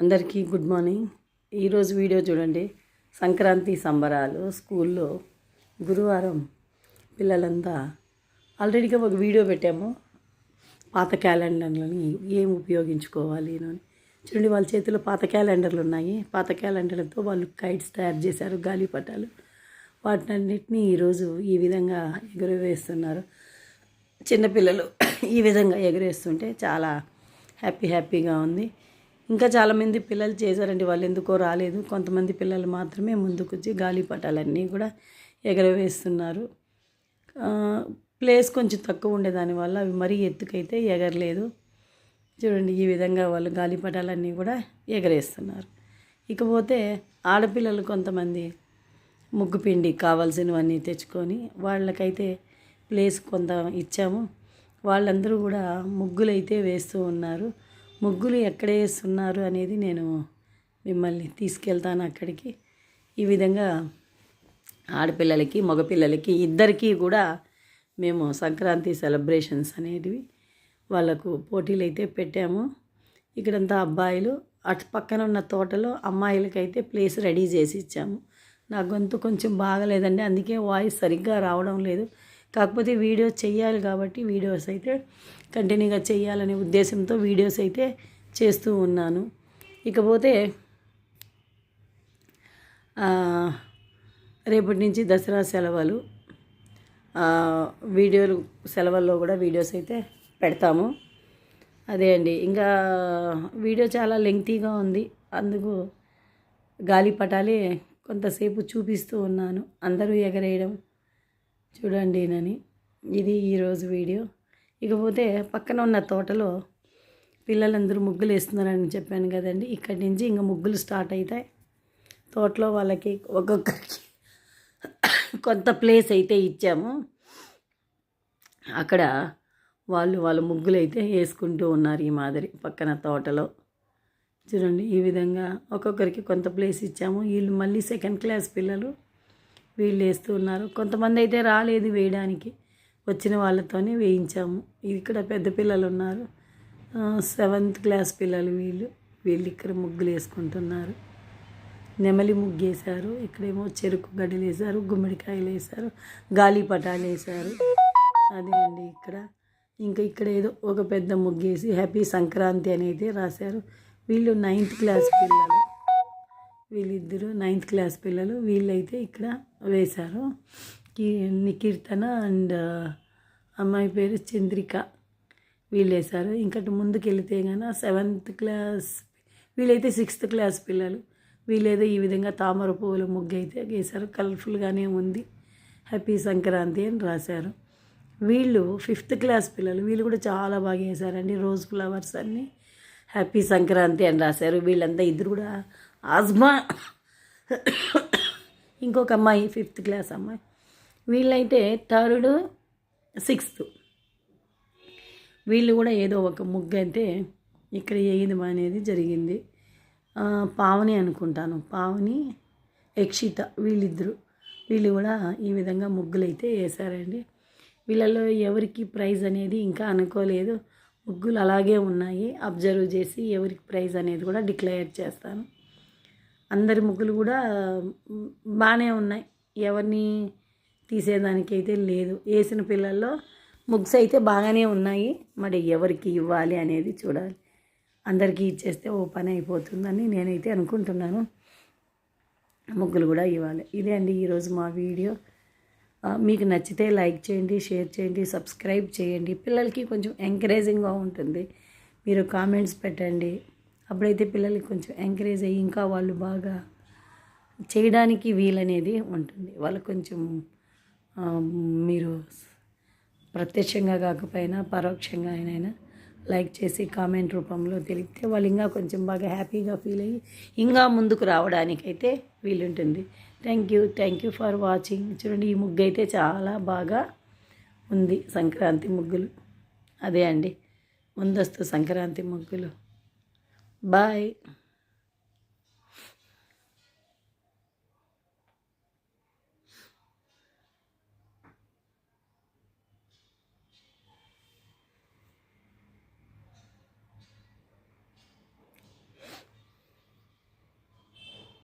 అందరికీ good morning. ఈరోజు video చూడండి. సంక్రాంతి సంబరాలు స్కూల్లో గురువారం పిల్లలంతా ఆల్రెడీగా ఒక వీడియో పెట్టాము. పాత క్యాలెండర్లని ఏం ఉపయోగించుకోవాలి అని. చూడండి వాళ్ళ చేతిలో పాత క్యాలెండర్లు ఉన్నాయి. పాత క్యాలెండర్లతో వాళ్ళు కైట్స్ తయారు చేశారు గాలిపటాలు వాటినన్నిటినీ ఈరోజు ఈ విధంగా ఎగురవేస్తున్నారు. చిన్నపిల్లలు ఈ విధంగా ఎగురేస్తుంటే చాలా హ్యాపీ హ్యాపీగా ఉంది. ఇంకా చాలామంది పిల్లలు చేశారండి వాళ్ళు ఎందుకో రాలేదు. కొంతమంది పిల్లలు మాత్రమే ముందుకొచ్చి గాలిపటాలన్నీ కూడా ఎగరవేస్తున్నారు. ప్లేస్ కొంచెం తక్కువ ఉండే దానివల్ల అవి మరీ ఎత్తుకైతే ఎగరలేదు. చూడండి ఈ విధంగా వాళ్ళు గాలిపటాలన్నీ కూడా ఎగరేస్తున్నారు. ఇకపోతే ఆడపిల్లలు కొంతమంది ముగ్గు పిండి కావాల్సినవన్నీ తెచ్చుకొని వాళ్ళకైతే ప్లేస్ కొంత ఇచ్చాము. వాళ్ళందరూ కూడా ముగ్గులైతే వేస్తూ ఉన్నారు. ముగ్గులు ఎక్కడ వేస్తున్నారు అనేది నేను మిమ్మల్ని తీసుకెళ్తాను అక్కడికి. ఈ విధంగా ఆడపిల్లలకి మగపిల్లలకి ఇద్దరికీ కూడా మేము సంక్రాంతి సెలబ్రేషన్స్ అనేటివి వాళ్ళకు పోటీలు అయితే పెట్టాము. ఇక్కడంతా అబ్బాయిలు అటు పక్కన ఉన్న తోటలో అమ్మాయిలకైతే ప్లేస్ రెడీ చేసి ఇచ్చాము. నా గొంతు కొంచెం బాగలేదండి అందుకే వాయిస్ సరిగ్గా రావడం లేదు. కాకపోతే వీడియోస్ చేయాలి కాబట్టి వీడియోస్ అయితే కంటిన్యూగా చేయాలనే ఉద్దేశంతో వీడియోస్ అయితే చేస్తూ ఉన్నాను. ఇకపోతే రేపటి నుంచి దసరా సెలవులు వీడియోలు సెలవుల్లో కూడా వీడియోస్ అయితే పెడతాము. అదే అండి. ఇంకా వీడియో చాలా లెంగ్తీగా ఉంది. అందుకు గాలిపటాలే కొంతసేపు చూపిస్తూ ఉన్నాను. అందరూ ఎగరేయడం చూడండి నని ఇది ఈరోజు వీడియో. ఇకపోతే పక్కన ఉన్న తోటలో పిల్లలందరూ ముగ్గులు వేస్తున్నారని చెప్పాను కదండి. ఇక్కడి నుంచి ఇంకా ముగ్గులు స్టార్ట్ అవుతాయి తోటలో వాళ్ళకి ఒక్కొక్కరికి కొంత ప్లేస్ అయితే ఇచ్చాము. అక్కడ వాళ్ళు వాళ్ళ ముగ్గులు అయితే వేసుకుంటూ ఉన్నారు ఈ మాదిరి పక్కన తోటలో. చూడండి ఈ విధంగా ఒక్కొక్కరికి కొంత ప్లేస్ ఇచ్చాము. వీళ్ళు మళ్ళీ సెకండ్ క్లాస్ పిల్లలు. వీళ్ళు వేస్తూ ఉన్నారు. కొంతమంది అయితే రాలేదు వేయడానికి. వచ్చిన వాళ్ళతోనే వేయించాము. ఇక్కడ పెద్ద పిల్లలు ఉన్నారు. సెవెంత్ క్లాస్ పిల్లలు వీళ్ళు. వీళ్ళు ఇక్కడ ముగ్గులు వేసుకుంటున్నారు. నెమలి ముగ్గు వేశారు ఇక్కడేమో చెరుకు గడ్డలు వేశారు గుమ్మడికాయలు వేశారు గాలిపటాలు వేశారు. అదే అండి ఇక్కడ. ఇంకా ఇక్కడ ఏదో ఒక పెద్ద ముగ్గేసి హ్యాపీ సంక్రాంతి అనేది రాశారు. వీళ్ళు నైన్త్ క్లాస్ పిల్లలు. వీళ్ళిద్దరు నైన్త్ క్లాస్ పిల్లలు. వీళ్ళైతే ఇక్కడ వేశారు. నికీర్తన అండ్ అమ్మాయి పేరు చంద్రిక. వీళ్ళు వేశారు ఇంకటి ముందుకు వెళితే కానీ సెవెంత్ క్లాస్ వీళ్ళైతే సిక్స్త్ క్లాస్ పిల్లలు. వీళ్ళేదో ఈ విధంగా తామర పువ్వుల ముగ్గు అయితే వేశారు. కలర్ఫుల్గానే ఉంది. హ్యాపీ సంక్రాంతి అని రాశారు. వీళ్ళు ఫిఫ్త్ క్లాస్ పిల్లలు. వీళ్ళు కూడా చాలా బాగా వేశారండి. రోజ్ ఫ్లవర్స్ అన్నీ. హ్యాపీ సంక్రాంతి అని రాశారు. వీళ్ళంతా ఇద్దరు కూడా ఆజ్మా. ఇంకొక అమ్మాయి ఫిఫ్త్ క్లాస్ అమ్మాయి. వీళ్ళైతే థర్డ్ సిక్స్త్. వీళ్ళు కూడా ఏదో ఒక ముగ్గు అయితే ఇక్కడ వేయడం అనేది జరిగింది. పావని అనుకుంటాను. పావని యక్షిత వీళ్ళిద్దరు. వీళ్ళు కూడా ఈ విధంగా ముగ్గులు అయితే వేశారండి. వీళ్ళలో ఎవరికి ప్రైజ్ అనేది ఇంకా అనుకోలేదు. ముగ్గులు అలాగే ఉన్నాయి. అబ్జర్వ్ చేసి ఎవరికి ప్రైజ్ అనేది కూడా డిక్లేర్ చేస్తాను. అందరి ముగ్గులు కూడా బాగానే ఉన్నాయి. ఎవరిని తీసేదానికైతే లేదు. వేసిన పిల్లల్లో ముగ్స్ అయితే బాగానే ఉన్నాయి. మరి ఎవరికి ఇవ్వాలి అనేది చూడాలి. అందరికీ ఇచ్చేస్తే ఓ పని అయిపోతుందని నేనైతే అనుకుంటున్నాను. ముగ్గులు కూడా ఇవ్వాలి. ఇదే అండి ఈరోజు మా వీడియో. మీకు నచ్చితే లైక్ చేయండి షేర్ చేయండి సబ్స్క్రైబ్ చేయండి. పిల్లలకి కొంచెం ఎంకరేజింగ్గా ఉంటుంది. మీరు కామెంట్స్ పెట్టండి. అప్పుడైతే పిల్లలకి కొంచెం ఎంకరేజ్ అయ్యి ఇంకా వాళ్ళు బాగా చేయడానికి వీలనేది ఉంటుంది. వాళ్ళకు కొంచెం మీరు ప్రత్యక్షంగా కాకపోయినా పరోక్షంగా అయినా లైక్ చేసి కామెంట్ రూపంలో తెలిపితే వాళ్ళు ఇంకా కొంచెం బాగా హ్యాపీగా ఫీల్ అయ్యి ఇంకా ముందుకు రావడానికైతే వీలుంటుంది. Thank you thank you for watching చూడండి ఈ ముగ్గు అయితే చాలా బాగా ఉంది సంక్రాంతి ముగ్గులు. అదే అండి ముందస్తు సంక్రాంతి ముగ్గులు. Bye.